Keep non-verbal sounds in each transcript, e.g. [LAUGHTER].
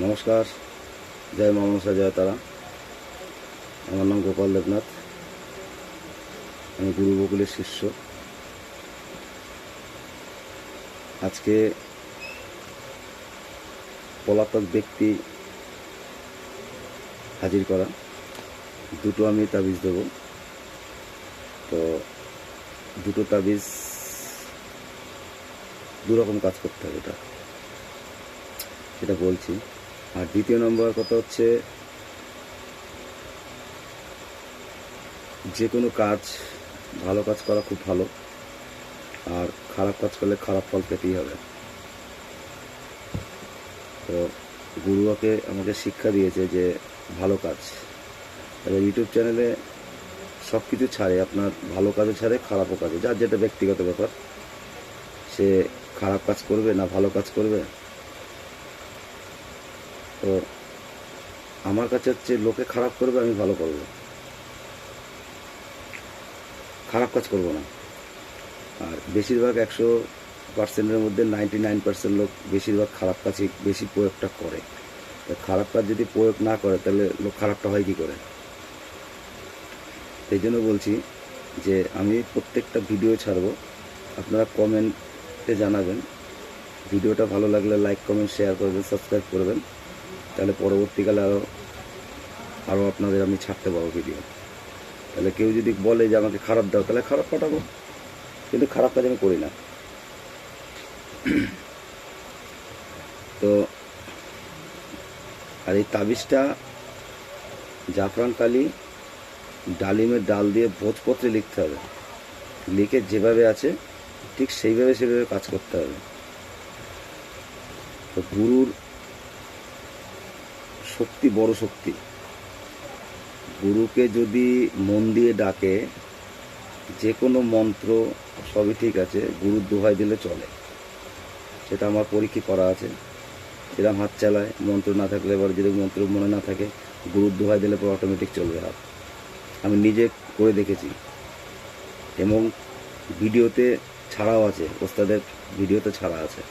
নমস্কার, জয় মা মনসা, জয় তারা। আমার নাম গোপাল দেবনাথ। আমি গুরু বকুলের শিষ্য। আজকে পলাতক ব্যক্তি হাজির করা। দুটো আমি তাবিজ দেব। তো দুটো তাবিজ দুরকম কাজ করতে হবে এটা। সেটা বলছি। আর দ্বিতীয় নম্বর কথা হচ্ছে যে কোনো কাজ, ভালো কাজ করা খুব ভালো, আর খারাপ কাজ করলে খারাপ ফল পেতেই হবে। তো গুরুয়াকে আমাকে শিক্ষা দিয়েছে যে ভালো কাজ। এবার ইউটিউব চ্যানেলে সব কিছু ছাড়ে, আপনার ভালো কাজও ছাড়ে, খারাপও কাজে। যার যেটা ব্যক্তিগত ব্যাপার, সে খারাপ কাজ করবে না ভালো কাজ করবে? তো আমার কাছে হচ্ছে লোকে খারাপ করবে, আমি ভালো করব। খারাপ কাজ করব না। আর বেশিরভাগ একশো পার্সেন্টের মধ্যে নাইনটি নাইন পার্সেন্ট লোক বেশিরভাগ খারাপ কাজই বেশি প্রয়োগটা করে। খারাপ কাজ যদি প্রয়োগ না করে, তাহলে লোক খারাপটা হয় কী করে? সেই জন্য বলছি যে আমি প্রত্যেকটা ভিডিও ছাড়বো। আপনারা কমেন্টে জানাবেন। ভিডিওটা ভালো লাগলে লাইক, কমেন্ট, শেয়ার করবেন, সাবস্ক্রাইব করবেন। তাহলে পরবর্তীকালে আরও আরও আপনাদের আমি ছাড়তে পারব ভিডিও তাহলে কেউ যদি বলে যে আমাকে খারাপ দাও, তাহলে খারাপ পাঠাবো। কিন্তু খারাপ কাজ আমি করি না। [CLEARS THROAT] তো, আর এই তাবিজটা জাফরান কালি ডালিমের ডাল দিয়ে ভোজপত্রে লিখতে হবে। লিখে যেভাবে আছে, ঠিক সেইভাবে সেভাবে কাজ করতে হবে। তো গুরুর শক্তি বড় শক্তি। গুরুকে যদি মন দিয়ে ডাকে যে কোনো মন্ত্র সবই ঠিক আছে, গুরুর দোহাই দিলে চলে। সেটা আমার পরীক্ষা করা আছে। এরকম হাত চালায়, মন্ত্র না থাকলে এবার যদি মন্ত্র মনে না থাকে, গুরুর দোহাই দিলে পর অটোমেটিক চলবে হাত। আমি নিজে করে দেখেছি। এবং ভিডিওতে ছাড়াও আছে, ওস্তাদের ভিডিওতে ছাড়া আছে।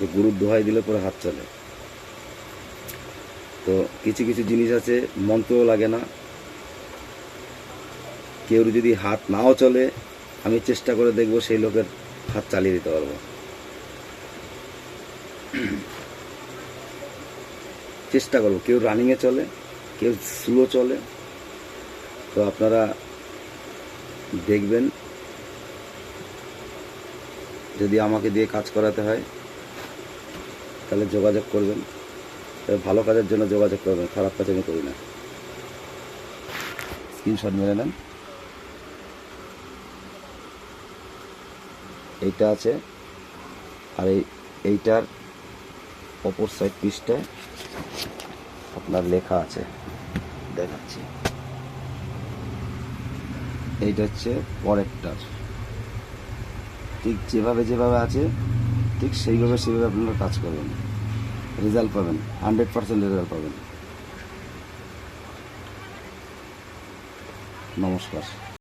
যে গুরুর দোহাই দিলে পরে হাত চলে। তো কিছু কিছু জিনিস আছে মন্ত্রও লাগে না। কেউ যদি হাত নাও চলে, আমি চেষ্টা করে দেখব সেই লোকের হাত চালিয়ে দিতে পারব। চেষ্টা করব। কেউ রানিংয়ে চলে, কেউ স্লো চলে। তো আপনারা দেখবেন, যদি আমাকে দিয়ে কাজ করাতে হয়, তাহলে যোগাযোগ করবেন। ভালো কাজের জন্য যোগাযোগ করবেন খারাপ কাজ আমি করি না। স্ক্রিনশট মেরে নেন। এইটা আছে, আর এই, এইটার অপর সাইড পিসটায় আপনার লেখা আছে, দেখাচ্ছি। এইটা হচ্ছে পরেরটার। ঠিক যেভাবে যেভাবে আছে, ঠিক সেইভাবে সেইভাবে আপনারা কাজ করবেন। রেজাল্ট পাবেন হান্ড্রেড পার্সেন্ট রেজাল্ট পাবেন। নমস্কার।